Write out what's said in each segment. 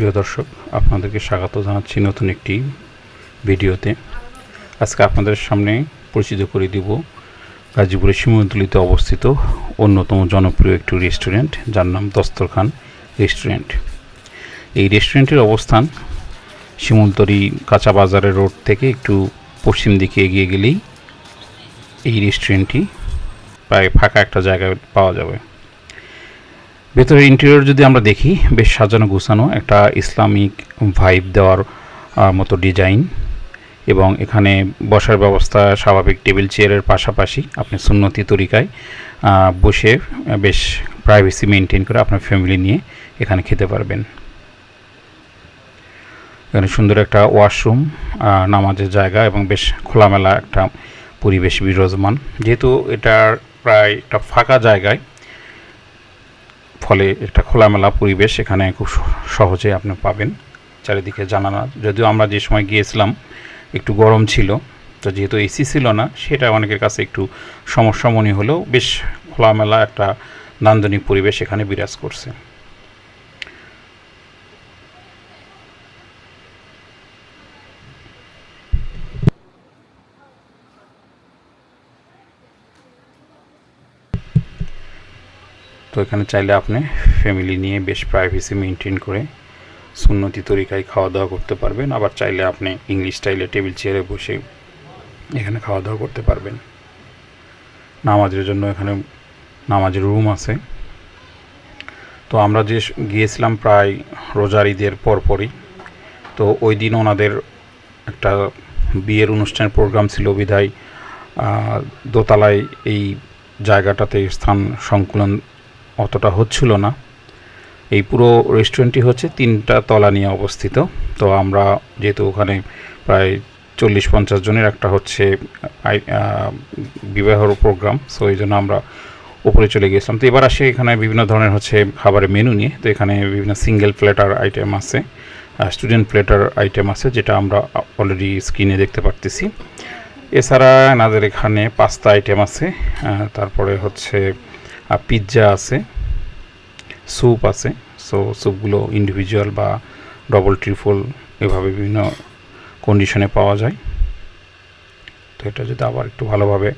প্রিয় দর্শক, আপনাদেরকে স্বাগত জানাচ্ছি নতুন একটি ভিডিওতে। আজকে আপনাদের সামনে পরিচিত করে দিব গাজীপুরের সীমান্তলিতে অবস্থিত অন্যতম জনপ্রিয় একটি রেস্টুরেন্ট, যার নাম দস্তরখান রেস্টুরেন্ট। এই রেস্টুরেন্টের অবস্থান শিমুলতরি কাঁচা বাজারের রোড থেকে একটু পশ্চিম দিকে এগিয়ে গেলেই এই রেস্টুরেন্টটি প্রায় ফাঁকা একটা জায়গায় পাওয়া যাবে। ভেতরের ইন্টেরিয়র যদি আমরা দেখি, বেশ সাজানো গুছানো একটা ইসলামিক ভাইব দেওয়ার মতো ডিজাইন এবং এখানে বসার ব্যবস্থা, স্বাভাবিক টেবিল চেয়ারের পাশাপাশি আপনি সুন্নতি তরিকায় বসে বেশ প্রাইভেসি মেনটেন করে আপনার ফ্যামিলি নিয়ে এখানে খেতে পারবেন। এখানে সুন্দর একটা ওয়াশরুম নামাজের জায়গা এবং বেশ খোলামেলা একটা পরিবেশ বিরাজমান। যেহেতু এটার প্রায় একটা ফাঁকা জায়গায় ফলে একটা খোলামেলা পরিবেশ এখানে খুব সহজে আপনি পাবেন। চারিদিকে জানানা যদিও আমরা যে সময় গিয়েছিলাম, একটু গরম ছিল, তো যেহেতু এসি ছিল না, সেটা অনেকের কাছে একটু সমস্যা মনে হলেও বেশ খোলামেলা একটা নান্দনিক পরিবেশ এখানে বিরাজ করছে। তো এখানে চাইলে আপনি ফ্যামিলি নিয়ে বেশ প্রাইভেসি মেনটেন করে সুন্নতি তরিকায় খাওয়া দাওয়া করতে পারবেন। আবার চাইলে আপনি ইংলিশ স্টাইলে টেবিল চেয়ারে বসে এখানে খাওয়া দাওয়া করতে পারবেন। নামাজের জন্য এখানে নামাজের রুম আছে। তো আমরা যে গিয়েছিলাম প্রায় রোজার ঈদের পরপরই, তো ওই দিন ওনাদের একটা বিয়ের অনুষ্ঠানের প্রোগ্রাম ছিল বিধায় দোতলায় এই জায়গাটাতে স্থান সংকুলন অতটা হচ্ছিল না। এই পুরো রেস্টুরেন্টটি হচ্ছে তিনটা তলা নিয়ে অবস্থিত। তো আমরা যেহেতু ওখানে প্রায় চল্লিশ পঞ্চাশ জনের একটা হচ্ছে বিবাহর প্রোগ্রাম সো এই জন্য আমরা উপরে চলে গিয়েছিলাম। তো এবার আসে এখানে বিভিন্ন ধরনের হচ্ছে খাবারের মেনু নিয়ে। তো এখানে বিভিন্ন সিঙ্গেল প্লেটার আইটেম আছে স্টুডেন্ট প্লেটার আইটেম আছে, যেটা আমরা অলরেডি স্ক্রিনে দেখতে পারতেছি। এছাড়া এনাদের এখানে পাস্তা আইটেম আছে তারপরে হচ্ছে পিৎজা আছে স্যুপ আছে সো স্যুপগুলো ইন্ডিভিজুয়াল বা ডবল ট্রিপল এভাবে বিভিন্ন কন্ডিশনে পাওয়া যায়। তো এটা যদি আবার একটু ভালোভাবে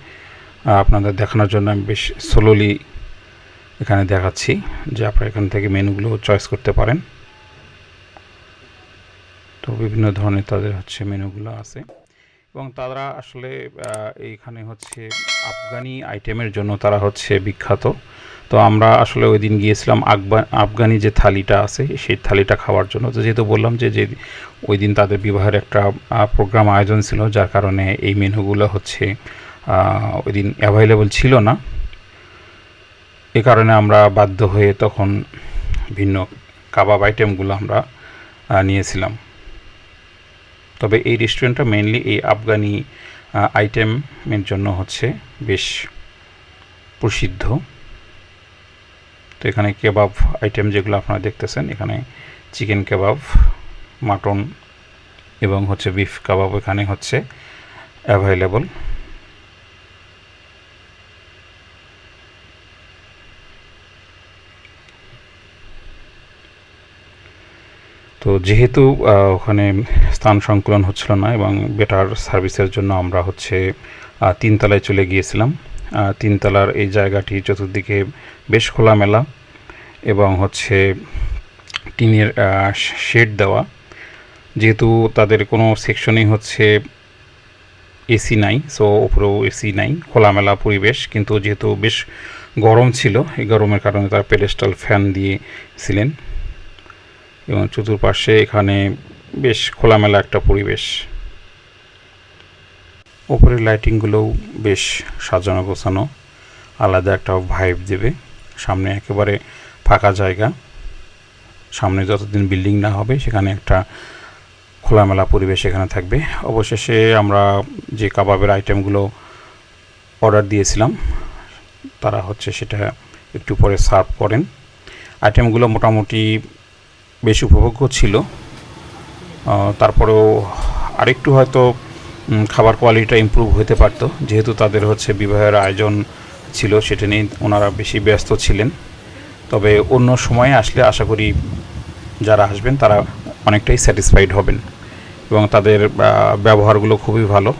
আপনাদের দেখানোর জন্য আমি বেশ স্লোলি এখানে দেখাচ্ছি যে আপনারা এখান থেকে মেনুগুলো চয়েস করতে পারেন। তো বিভিন্ন ধরনের তাদের হচ্ছে মেনুগুলো আছে। এবং তারা আসলে এইখানে হচ্ছে আফগানি আইটেমের জন্য তারা হচ্ছে বিখ্যাত। তো আমরা আসলে ওই দিন গিয়েছিলাম আফগানি যে থালিটা আছে, সেই থালিটা খাওয়ার জন্য। তো যেহেতু বললাম যে যে ওই দিন তাদের বিবাহের একটা প্রোগ্রাম আয়োজন ছিল, যার কারণে এই মেনুগুলো হচ্ছে ওই দিন অ্যাভেলেবল ছিল না। এ কারণে আমরা বাধ্য হয়ে তখন ভিন্ন কাবাব আইটেমগুলো আমরা নিয়েছিলাম। তবে এই রেস্টুরেন্টটা মেনলি এই আফগানি আইটেমের জন্য হচ্ছে বেশ প্রসিদ্ধ। তো এখানে কেবাব আইটেম যেগুলো আপনারা দেখতেছেন, এখানে চিকেন কেবাব মাটন এবং হচ্ছে বিফ কাবাব এখানে হচ্ছে অ্যাভেলেবল তো যেহেতু ওখানে স্থান সংকুলন হচ্ছিল না এবং বেটার সার্ভিসের জন্য আমরা হচ্ছে তিনতলায় চলে গিয়েছিলাম। তিনতলার এই জায়গাটি চতুর্দিকে বেশ খোলামেলা এবং হচ্ছে টিনের শেড দেওয়া। যেহেতু তাদের কোনো সেকশনেই হচ্ছে এসি নাই সো উপরেও এসি নাই, খোলামেলা পরিবেশ। কিন্তু যেহেতু বেশ গরম ছিল, এই গরমের কারণে তারা পেডেস্টাল ফ্যান দিয়েছিলেন এবং চতুর্পাশে এখানে বেশ খোলামেলা একটা পরিবেশ। ওপরের লাইটিংগুলোও বেশ সাজানো গোছানো, আলাদা একটা ভাইব দেবে। সামনে একেবারে ফাঁকা জায়গা। সামনে যতদিন বিল্ডিং না হবে, সেখানে একটা খোলামেলা পরিবেশ এখানে থাকবে। অবশেষে আমরা যে কাবাবের আইটেমগুলো অর্ডার দিয়েছিলাম, তারা হচ্ছে সেটা একটু পরে সার্ভ করেন। আইটেমগুলো মোটামুটি বেশ উপভোগ্য ছিল। তারপরেও আরেকটু হয়তো খাবার কোয়ালিটিটা ইমপ্রুভ হতে পারতো। যেহেতু তাদের হচ্ছে বিবাহের আয়োজন ছিল, সেটা নিয়ে ওনারা বেশি ব্যস্ত ছিলেন। তবে অন্য সময়ে আসলে আশা করি যারা আসবেন, তারা অনেকটাই স্যাটিসফাইড হবেন। এবং তাদের ব্যবহারগুলো খুবই ভালো।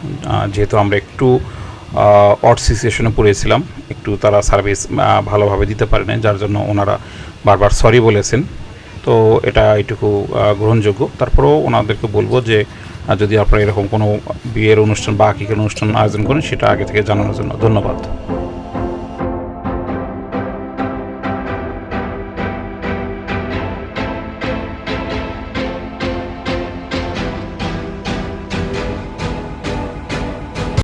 যেহেতু আমরা একটু অড সিচুয়েশনে পড়েছিলাম, একটু তারা সার্ভিস ভালোভাবে দিতে পারে না যার জন্য ওনারা বারবার সরি বলেছেন। তো এটা এইটুকু গ্রহণযোগ্য। তারপরেও ওনাদেরকে বলব যে যদি আপনারা এরকম কোনো বিয়ের অনুষ্ঠান বা আকিকের অনুষ্ঠান আয়োজন করেন, সেটা আগে থেকে জানানোর জন্য ধন্যবাদ।